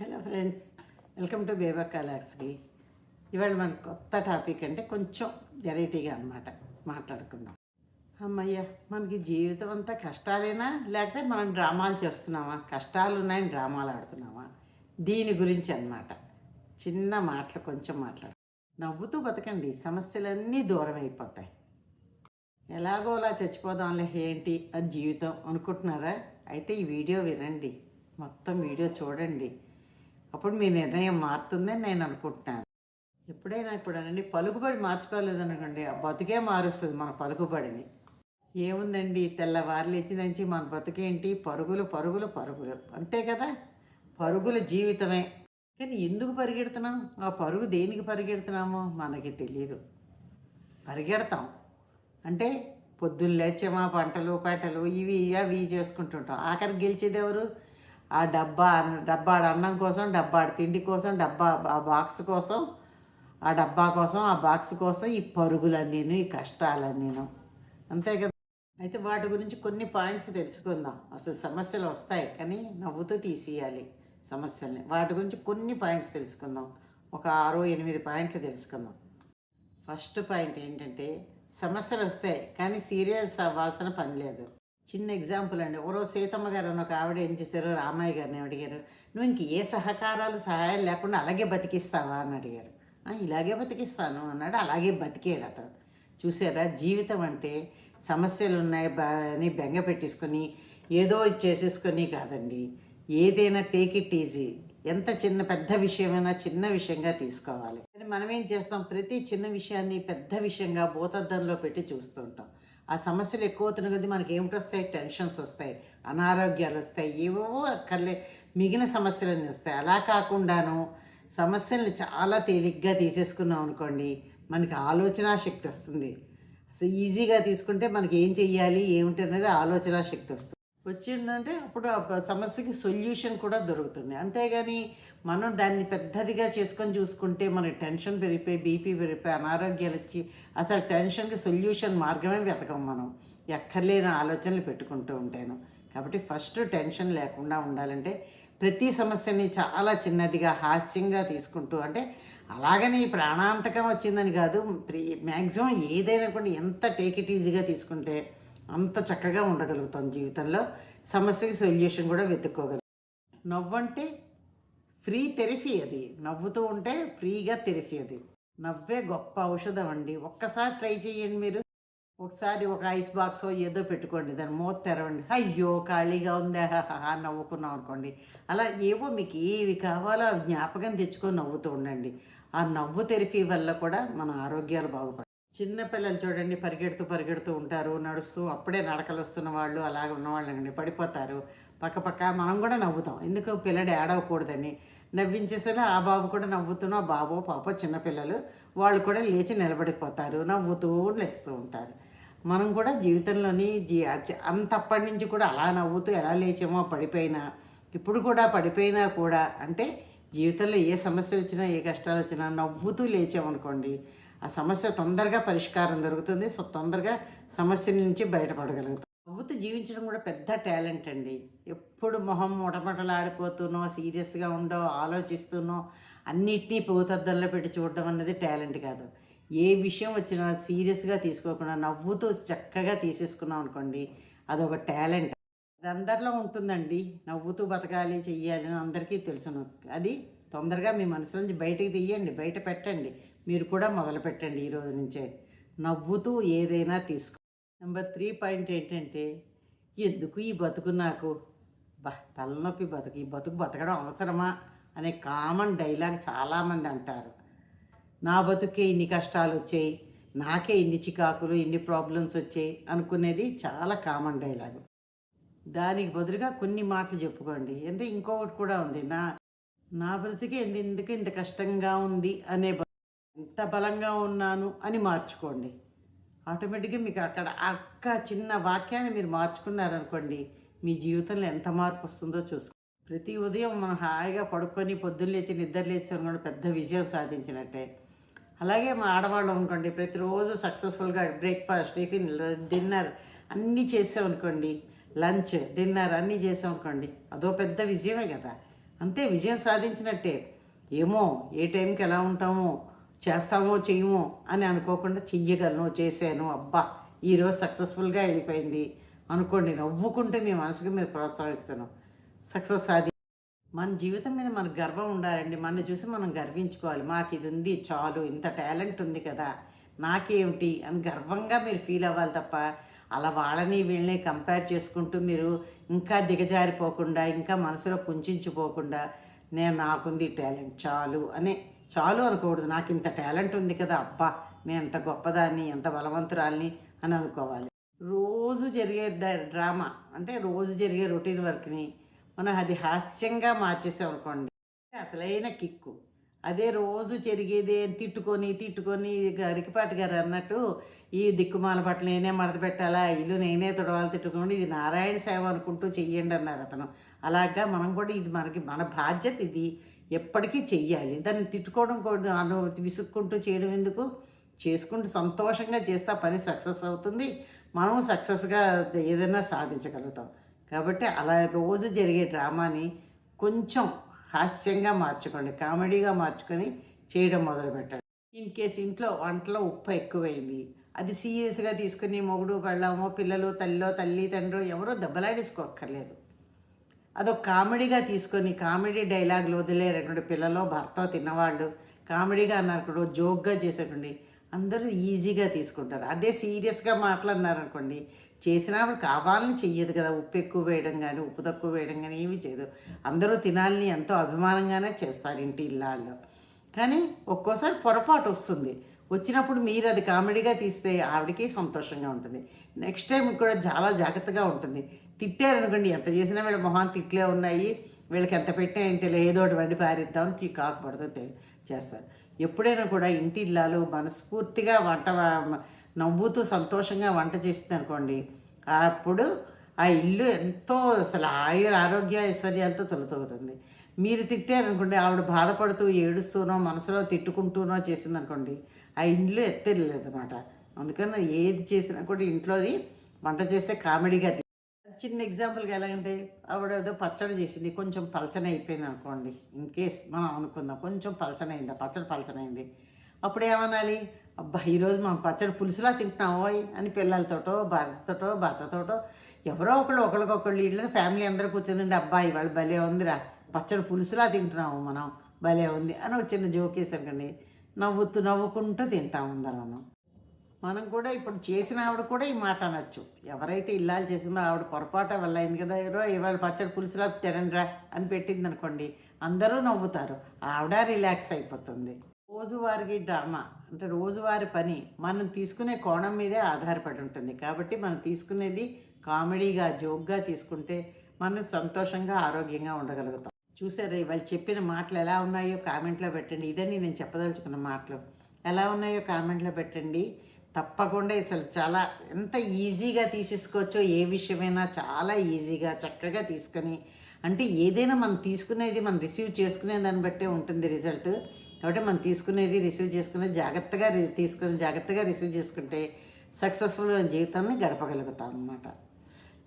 Hello friends welcome to బేబా కలాక్స్కి. ఇవాళ మన కొత్త టాపిక్ అంటే కొంచెం వెరైటీగా అనమాట మాట్లాడుకుందాం. అమ్మయ్య మనకి జీవితం అంతా కష్టాలేనా? లేకపోతే మనం డ్రామాలు చేస్తున్నామా? కష్టాలు ఉన్నాయని డ్రామాలు ఆడుతున్నామా? దీని గురించి అన్నమాట. చిన్న మాటలు కొంచెం మాట్లాడు. నవ్వుతూ బతకండి సమస్యలన్నీ దూరం అయిపోతాయి. ఎలాగోలా చచ్చిపోదాంలే ఏంటి అది జీవితం అనుకుంటున్నారా? అయితే ఈ వీడియో వినండి మొత్తం వీడియో చూడండి. అప్పుడు మీ నిర్ణయం మారుతుందని నేను అనుకుంటున్నాను. ఎప్పుడైనా ఇప్పుడు అనండి పలుకుబడి మార్చుకోలేదనుకోండి ఆ బతుకే మారుస్తుంది మన పలుకుబడిని. ఏముందండి తెల్లవారులు లేచినంచి మన బతుకేంటి పరుగులు పరుగులు పరుగులు. అంతే కదా? పరుగుల జీవితమే. కానీ ఎందుకు పరిగెడుతున్నాం? ఆ పరుగు దేనికి పరిగెడుతున్నామో మనకి తెలియదు పరిగెడతాం. అంటే పొద్దున్న లేచేమా పంటలు పేటలు ఇవి అవి చేసుకుంటుంటాం. ఆఖరి గెలిచేది ఎవరు? ఆ డబ్బా డబ్బాడు అన్నం కోసం డబ్బాడు తిండి కోసం డబ్బా ఆ బాక్స్ కోసం ఆ డబ్బా కోసం ఆ బాక్స్ కోసం ఈ పరుగులన్నీను ఈ కష్టాలన్నీను. అంతే కదా? అయితే వాటి గురించి కొన్ని పాయింట్స్ తెలుసుకుందాం. అసలు సమస్యలు వస్తాయి కానీ నవ్వుతూ తీసేయాలి సమస్యల్ని. వాటి గురించి కొన్ని పాయింట్స్ తెలుసుకుందాం. ఒక ఆరు ఎనిమిది పాయింట్లు తెలుసుకుందాం. ఫస్ట్ పాయింట్ ఏంటంటే సమస్యలు వస్తాయి కానీ సీరియల్స్ అవ్వాల్సిన పని లేదు. చిన్న ఎగ్జాంపుల్ అండి. ఓరో సీతమ్మ గారు అని ఒక ఆవిడ ఏం చేశారు? రామయ్య గారిని అడిగారు. నువ్వు ఇంక ఏ సహకారాలు సహాయాలు లేకుండా అలాగే బతికిస్తావా? అని అడిగారు. ఇలాగే బతికిస్తాను అన్నాడు. అలాగే బతికాడు అతను. చూసారా? జీవితం అంటే సమస్యలు ఉన్నాయి అని బెంగ పెట్టేసుకొని ఏదో ఇది చేసేసుకొని కాదండి. ఏదైనా టేక్ ఇట్ ఈజీ ఎంత చిన్న పెద్ద విషయమైనా చిన్న విషయంగా తీసుకోవాలి. మనం ఏం చేస్తాం? ప్రతి చిన్న విషయాన్ని పెద్ద విషయంగా భూతద్దంలో పెట్టి చూస్తుంటాం. ఆ సమస్యలు ఎక్కువ అవుతున్న కొద్దీ మనకి ఏమిటి వస్తాయి టెన్షన్స్ వస్తాయి అనారోగ్యాలు వస్తాయి ఏవో అక్కర్లే మిగిలిన సమస్యలన్నీ వస్తాయి. అలా కాకుండాను సమస్యల్ని చాలా తేలిగ్గా తీసేసుకున్నాం అనుకోండి మనకి ఆలోచన శక్తి వస్తుంది. అసలు ఈజీగా తీసుకుంటే మనకి ఏం చెయ్యాలి ఏమిటి అనేది ఆలోచన శక్తి వస్తుంది. వచ్చిందంటే అప్పుడు సమస్యకి సొల్యూషన్ కూడా దొరుకుతుంది. అంతేగాని మనం దాన్ని పెద్దదిగా చేసుకొని చూసుకుంటే మనకి టెన్షన్ పెరిగిపోయి బీపీ పెరిగిపోయి అనారోగ్యాలు వచ్చి అసలు టెన్షన్కి సొల్యూషన్ మార్గమే వెతకం మనం. ఎక్కర్లేని ఆలోచనలు పెట్టుకుంటూ ఉంటాను. కాబట్టి ఫస్ట్ టెన్షన్ లేకుండా ఉండాలంటే ప్రతి సమస్యని చాలా చిన్నదిగా హాస్యంగా తీసుకుంటూ అంటే అలాగని ప్రాణాంతకం వచ్చిందని కాదు మ్యాక్సిమం ఏదైనా కూడా ఎంత టేక్ ఇట్ ఈజీగా తీసుకుంటే అంత చక్కగా ఉండగలుగుతాం జీవితంలో. సమస్యకి సొల్యూషన్ కూడా వెతుక్కోగలుగుతాం నవ్వంటే ఫ్రీ థెరపీ అది. నవ్వుతూ ఉంటే ఫ్రీగా థెరపీ అది. నవ్వే గొప్ప ఔషధం అండి. ఒక్కసారి ట్రై చేయండి మీరు. ఒకసారి ఒక ఐస్ బాక్స్ ఏదో పెట్టుకోండి. దాని మూత తెరవండి. అయ్యో ఖాళీగా ఉందా? నవ్వుకున్నాం అనుకోండి. అలా ఏవో మీకు ఏవి కావాలో జ్ఞాపకం తెచ్చుకొని నవ్వుతూ ఉండండి. ఆ నవ్వు థెరపీ వల్ల కూడా మన ఆరోగ్యాలు బాగుపడతాయి. చిన్న పిల్లలు చూడండి పరిగెడుతూ పరిగెడుతూ ఉంటారు నడుస్తూ అప్పుడే నడకలు వస్తున్న వాళ్ళు అలాగ ఉన్నవాళ్ళండి పడిపోతారు. పక్క పక్క మనం కూడా నవ్వుతాం. ఎందుకు పిల్లడు ఏడవకూడదని నవ్వించేసరి ఆ బాబు కూడా నవ్వుతున్నా బాబో పాప చిన్నపిల్లలు వాళ్ళు కూడా లేచి నిలబడిపోతారు నవ్వుతూ లేస్తూ ఉంటారు. మనం కూడా జీవితంలోని జీ అంతప్పటి నుంచి కూడా అలా నవ్వుతూ ఎలా లేచామో పడిపోయినా ఇప్పుడు కూడా పడిపోయినా కూడా అంటే జీవితంలో ఏ సమస్యలు వచ్చినా ఏ కష్టాలు వచ్చినా నవ్వుతూ లేచామనుకోండి ఆ సమస్య తొందరగా పరిష్కారం దొరుకుతుంది. సో తొందరగా సమస్య నుంచి బయటపడగలుగుతాం. నవ్వుతూ జీవించడం కూడా పెద్ద టాలెంట్ అండి. ఎప్పుడు మొహం మొటమొటలాడిపోతూనో సీరియస్గా ఉండో ఆలోచిస్తూనో అన్నిటినీ పోతద్దంలో పెట్టి చూడడం అన్నది టాలెంట్ కాదు. ఏ విషయం వచ్చినా సీరియస్గా తీసుకోకుండా నవ్వుతూ చక్కగా తీసేసుకున్నాం అనుకోండి అదొక టాలెంట్. అది అందరిలో ఉంటుందండి. నవ్వుతూ బతకాలి చెయ్యాలి అని అందరికీ తెలుసును అది తొందరగా మీ మనసు నుంచి తీయండి బయట పెట్టండి. మీరు కూడా మొదలు పెట్టండి ఈ రోజు నుంచే. నవ్వుతూ ఏదైనా తీసుకో. నెంబర్ త్రీ పాయింట్ ఏంటంటే ఎందుకు ఈ బతుకు నాకు? బా తలనొప్పి బతుకు ఈ బతుకు బతకడం అవసరమా? అనే కామన్ డైలాగ్ చాలామంది అంటారు. నా బతుకే ఇన్ని కష్టాలు వచ్చాయి నాకే ఇన్ని చికాకులు ఇన్ని ప్రాబ్లమ్స్ వచ్చాయి అనుకునేది చాలా కామన్ డైలాగు. దానికి బదులుగా కొన్ని మాటలు చెప్పుకోండి. అంటే ఇంకొకటి కూడా ఉంది. నా నా బ్రతికే ఎందుకు ఇంత కష్టంగా ఉంది అనే ఎంత బలంగా ఉన్నాను అని మార్చుకోండి. ఆటోమేటిక్గా మీకు అక్కడ అక్క చిన్న వాక్యాన్ని మీరు మార్చుకున్నారనుకోండి మీ జీవితంలో ఎంత మార్పు వస్తుందో చూసుకో. ప్రతి ఉదయం మనం హాయిగా పడుకొని పొద్దున్న లేచి నిద్ర లేచి అనుకోండి పెద్ద విజయం సాధించినట్టే. అలాగే మా ఆడవాళ్ళు అనుకోండి ప్రతిరోజు సక్సెస్ఫుల్గా బ్రేక్ఫాస్ట్ టిఫిన్ డిన్నర్ అన్నీ చేసామనుకోండి లంచ్ డిన్నర్ అన్నీ చేసామనుకోండి అదో పెద్ద విజయమే కదా. అంతే విజయం సాధించినట్టే. ఏమో ఏ టైంకి ఎలా ఉంటామో చేస్తామో చెయ్యమో అని అనుకోకుండా చెయ్యగలను చేశాను. అబ్బా ఈరోజు సక్సెస్ఫుల్గా వెళ్ళిపోయింది అనుకోండి నవ్వుకుంటే మీ మనసుకు మీరు ప్రోత్సహిస్తాను. సక్సెస్ అది. మన జీవితం మీద మనకు గర్వం ఉండాలండి. మన చూసి మనం గర్వించుకోవాలి. మాకు ఇది ఉంది చాలు ఇంత టాలెంట్ ఉంది కదా. నాకేమిటి అని గర్వంగా మీరు ఫీల్ అవ్వాలి తప్ప అలా వాళ్ళని వీళ్ళని కంపేర్ చేసుకుంటూ మీరు ఇంకా దిగజారిపోకుండా ఇంకా మనసులో కుంచుకుపోకుండా నేను నాకుంది టాలెంట్ చాలు అనే చాలు అనుకోకూడదు నాకు ఇంత టాలెంట్ ఉంది కదా అబ్బా నేను ఎంత గొప్పదాన్ని ఎంత బలవంతురాల్ని అని అనుకోవాలి. రోజు జరిగే డ్రామా అంటే రోజు జరిగే రొటీన్ వర్క్ని మనం అది హాస్యంగా మార్చేసాం అనుకోండి అసలైన కిక్కు. అదే రోజు జరిగేదే తిట్టుకొని తిట్టుకొని గరికిపాటి గారు అన్నట్టు ఈ దిక్కుమాల పట్ల నేనే మడత పెట్టాలా ఇల్లు నేనే తొడవాలి తిట్టుకోండి ఇది నారాయణ సేవ అనుకుంటూ చెయ్యండి అన్నారు అతను. అలాగా మనం కూడా ఇది మనకి మన బాధ్యత ఇది. ఎప్పటికీ చెయ్యాలి. దాన్ని తిట్టుకోవడం కూడా అను విసుక్కుంటూ చేయడం ఎందుకు? చేసుకుంటూ సంతోషంగా చేస్తే పని సక్సెస్ అవుతుంది. మనం సక్సెస్గా ఏదైనా సాధించగలుగుతాం. కాబట్టి అలా రోజు జరిగే డ్రామాని కొంచెం హాస్యంగా మార్చుకోండి. కామెడీగా మార్చుకొని చేయడం మొదలుపెట్టండి. ఇన్ కేసు ఇంట్లో వంటలో ఉప్పు ఎక్కువైంది. అది సీరియస్గా తీసుకుని మొగుడు పెళ్ళామో పిల్లలు తల్లిలో తల్లి తండ్రి ఎవరో దెబ్బలాడేసుకోక్కర్లేదు. అదొక కామెడీగా తీసుకొని కామెడీ డైలాగులు వదిలేరటువంటి పిల్లలు భర్త తిన్నవాళ్ళు కామెడీగా అన్నారు జోక్గా చేసేటువంటి అందరూ ఈజీగా తీసుకుంటారు. అదే సీరియస్గా మాట్లాడినారనుకోండి చేసినప్పుడు కావాలని చెయ్యదు కదా ఉప్పు ఎక్కువ వేయడం కానీ ఉప్పు తక్కువ వేయడం కానీ ఏమీ చేయదు. అందరూ తినాలని ఎంతో అభిమానంగానే చేస్తారు ఇంటి ఇళ్ళల్లో కానీ ఒక్కోసారి పొరపాటు వస్తుంది. వచ్చినప్పుడు మీరు అది కామెడీగా తీస్తే ఆవిడకి సంతోషంగా ఉంటుంది. నెక్స్ట్ టైం కూడా చాలా జాగ్రత్తగా ఉంటుంది. తిట్టారనుకోండి ఎంత చేసినా వీళ్ళ మొహాన్ తిట్లే ఉన్నాయి. వీళ్ళకి ఎంత పెట్టినా ఏం తెలియదు ఏదో ఒకటి వండి పారిద్దాం తీ కాకపడదు చేస్తారు. ఎప్పుడైనా కూడా ఇంటి ఇల్లాలు మనస్ఫూర్తిగా వంట నవ్వుతూ సంతోషంగా వంట చేస్తుంది అనుకోండి అప్పుడు ఆ ఇల్లు ఎంతో అసలు ఆయుర ఆరోగ్య ఐశ్వర్యాలతో తొలతోగుతుంది మీరు తిట్టారనుకోండి ఆవిడ బాధపడుతూ ఏడుస్తూనో మనసులో తిట్టుకుంటూనో చేసిందనుకోండి ఆ ఇంట్లో ఎత్తలేదు అనమాట అందుకని ఏది చేసినా కూడా ఇంట్లోని వంట చేస్తే కామెడీగా చిన్న ఎగ్జాంపుల్గా ఎలాగంటే ఆవిడ ఏదో పచ్చడి చేసింది కొంచెం పలచన అయిపోయింది అనుకోండి ఇన్ కేస్ మనం అనుకుందాం కొంచెం పలచనైంది ఆ పచ్చడి పలచన అయింది. అప్పుడు ఏమనాలి? అబ్బా ఈరోజు మనం పచ్చడి పులుసులా తింటున్నామోయ్ అని పిల్లలతోటో భర్తతో భర్తతోటో ఎవరో ఒకళ్ళు ఒకరికొకళ్ళు ఇళ్ళ ఫ్యామిలీ అందరూ కూర్చుందండి అబ్బా ఇవాళ భలే ఉందిరా పచ్చడి పులుసులా తింటున్నాము మనం. భలే ఉంది. అని ఒక చిన్న జోక్ వేసారు నవ్వుతూ నవ్వుకుంటూ తింటాం అందరం మనం. మనం కూడా ఇప్పుడు చేసిన ఆవిడ కూడా ఈ మాట అనొచ్చు. ఎవరైతే ఇల్లాలు చేసిందో ఆవిడ పొరపాటు వల్ల అయింది కదా ఎవరో ఇవాళ పచ్చడి పులుసులా తినండిరా అని పెట్టింది అనుకోండి అందరూ నవ్వుతారు. ఆవిడ రిలాక్స్ అయిపోతుంది. రోజువారీ డ్రామా. అంటే రోజువారి పని. మనం తీసుకునే కోణం మీదే ఆధారపడి ఉంటుంది. కాబట్టి మనం తీసుకునేది కామెడీగా జోక్గా తీసుకుంటే మనం సంతోషంగా ఆరోగ్యంగా ఉండగలుగుతాం. చూసారా వాళ్ళు చెప్పిన మాటలు ఎలా ఉన్నాయో కామెంట్లో పెట్టండి. ఇదని నేను చెప్పదలుచుకున్న మాటలు. ఎలా ఉన్నాయో కామెంట్లో పెట్టండి. తప్పకుండా అసలు చాలా ఎంత ఈజీగా తీసేసుకోవచ్చో ఏ విషయమైనా చాలా ఈజీగా చక్కగా తీసుకొని అంటే ఏదైనా మనం తీసుకునేది మనం రిసీవ్ చేసుకునే దాన్ని బట్టే ఉంటుంది రిజల్ట్. కాబట్టి మనం తీసుకునేది రిసీవ్ చేసుకునేది జాగ్రత్తగా రి- తీసుకుని జాగ్రత్తగా రిసీవ్ చేసుకుంటే సక్సెస్ఫుల్ జీవితాన్ని గడపగలుగుతాం అన్నమాట.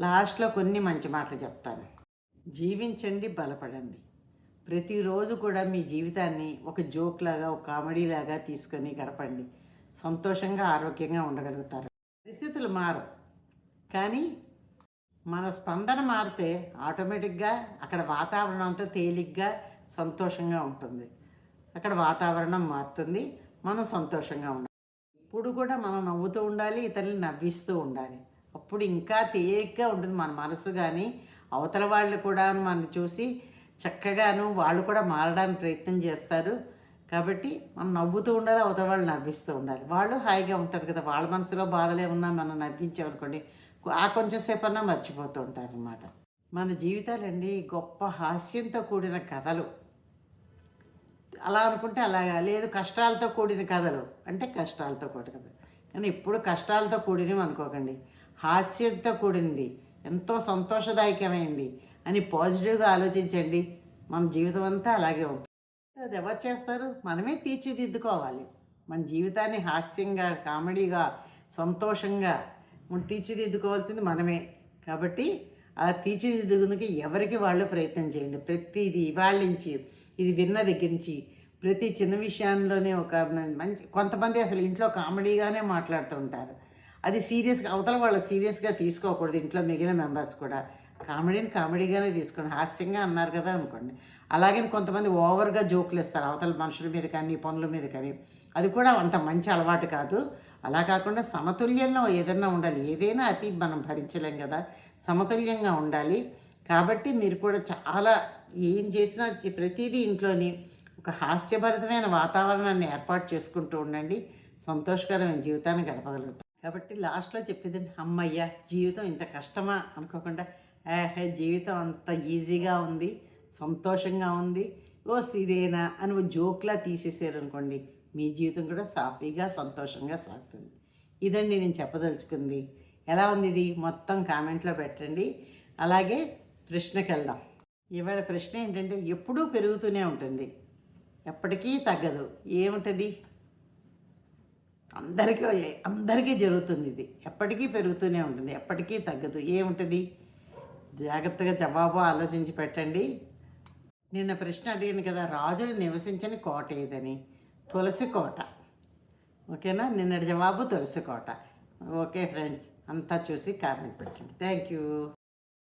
లాస్ట్లో కొన్ని మంచి మాటలు చెప్తాను. జీవించండి బలపడండి. ప్రతిరోజు కూడా మీ జీవితాన్ని ఒక జోక్ లాగా ఒక కామెడీ లాగా తీసుకొని గడపండి. సంతోషంగా ఆరోగ్యంగా ఉండగలుగుతారు. పరిస్థితులు మారు కానీ మన స్పందన మారితే ఆటోమేటిక్గా అక్కడ వాతావరణం అంతా తేలిగ్గా సంతోషంగా ఉంటుంది. అక్కడ వాతావరణం మారుతుంది. మనం సంతోషంగా ఉండాలి. ఇప్పుడు కూడా మనం నవ్వుతూ ఉండాలి ఇతరులు నవ్విస్తూ ఉండాలి. అప్పుడు ఇంకా తేలిగ్గా ఉంటుంది మన మనసు కానీ అవతల వాళ్ళు కూడా మనం చూసి చక్కగాను వాళ్ళు కూడా మారడానికి ప్రయత్నం చేస్తారు. కాబట్టి మనం నవ్వుతూ ఉండాలి అవతల వాళ్ళు నవ్విస్తూ ఉండాలి. వాళ్ళు హాయిగా ఉంటారు కదా వాళ్ళ మనసులో బాధలే ఉన్నా మనం నవ్వించామనుకోండి ఆ కొంచెం సేపన్నా అన్నా మర్చిపోతూ ఉంటారు అనమాట మన జీవితాలండి గొప్ప హాస్యంతో కూడిన కథలు. అలా అనుకుంటే అలాగా లేదు కష్టాలతో కూడిన కథలు అంటే కష్టాలతో కూడిన కథలు కానీ ఎప్పుడు కష్టాలతో కూడినవి అనుకోకండి. హాస్యంతో కూడింది. ఎంతో సంతోషదాయకమైంది అని పాజిటివ్గా ఆలోచించండి. మన జీవితం అంతా అలాగే ఉంటుంది. అది ఎవరు చేస్తారు? మనమే తీర్చిదిద్దుకోవాలి. మన జీవితాన్ని హాస్యంగా కామెడీగా సంతోషంగా మనం తీర్చిదిద్దుకోవాల్సింది మనమే. కాబట్టి అలా తీర్చిదిద్దుకుందుకు ఎవరికి వాళ్ళు ప్రయత్నం చేయండి. ప్రతిది ఇవాళ నుంచి ఇది విన్న దగ్గర నుంచి ప్రతి చిన్న విషయంలోనే ఒక మంచి కొంతమంది అసలు ఇంట్లో కామెడీగానే మాట్లాడుతూ ఉంటారు. అది సీరియస్గా అవతల వాళ్ళు సీరియస్గా తీసుకోకూడదు ఇంట్లో మిగిలిన మెంబర్స్ కూడా. కామెడీని కామెడీగానే తీసుకోండి. హాస్యంగా అన్నారు కదా అనుకోండి. అలాగే కొంతమంది ఓవర్గా జోకులు ఇస్తారు. అవతల మనుషుల మీద కానీ పనుల మీద కానీ. అది కూడా అంత మంచి అలవాటు కాదు. అలా కాకుండా సమతుల్యంలో ఏదైనా ఉండాలి. ఏదైనా అతి మనం భరించలేం కదా. సమతుల్యంగా ఉండాలి. కాబట్టి మీరు కూడా చాలా ఏం చేసినా ప్రతిదీ ఇంట్లోని ఒక హాస్యభరితమైన వాతావరణాన్ని ఏర్పాటు చేసుకుంటూ ఉండండి. సంతోషకరమైన జీవితాన్ని గడపగలుగుతాం. కాబట్టి లాస్ట్లో చెప్పేది అమ్మయ్య జీవితం ఇంత కష్టమా? అనుకోకుండా ఏహే జీవితం అంత ఈజీగా ఉంది సంతోషంగా ఉంది ఓ ఇదేనా అని ఓ జోక్లా తీసేసారు అనుకోండి మీ జీవితం కూడా సాఫీగా సంతోషంగా సాగుతుంది. ఇదండి నేను చెప్పదలుచుకుంది. ఎలా ఉంది ఇది? మొత్తం కామెంట్లో పెట్టండి. అలాగే ప్రశ్నకి వెళ్దాం. ఇవాళ ప్రశ్న ఏంటంటే ఎప్పుడూ పెరుగుతూనే ఉంటుంది. ఎప్పటికీ తగ్గదు. ఏముంటుంది? అందరికీ అందరికీ జరుగుతుంది ఇది. ఎప్పటికీ పెరుగుతూనే ఉంటుంది. ఎప్పటికీ తగ్గదు. ఏముంటుంది? జాగ్రత్తగా జవాబు ఆలోచించి పెట్టండి. నిన్న ప్రశ్న అడిగాను కదా రాజులు నివసించని కోట ఏదని? తులసి కోట. ఓకేనా? నిన్నటి జవాబు తులసి కోట. ఓకే ఫ్రెండ్స్ అంతా చూసి కామెంట్ పెట్టండి. Thank you.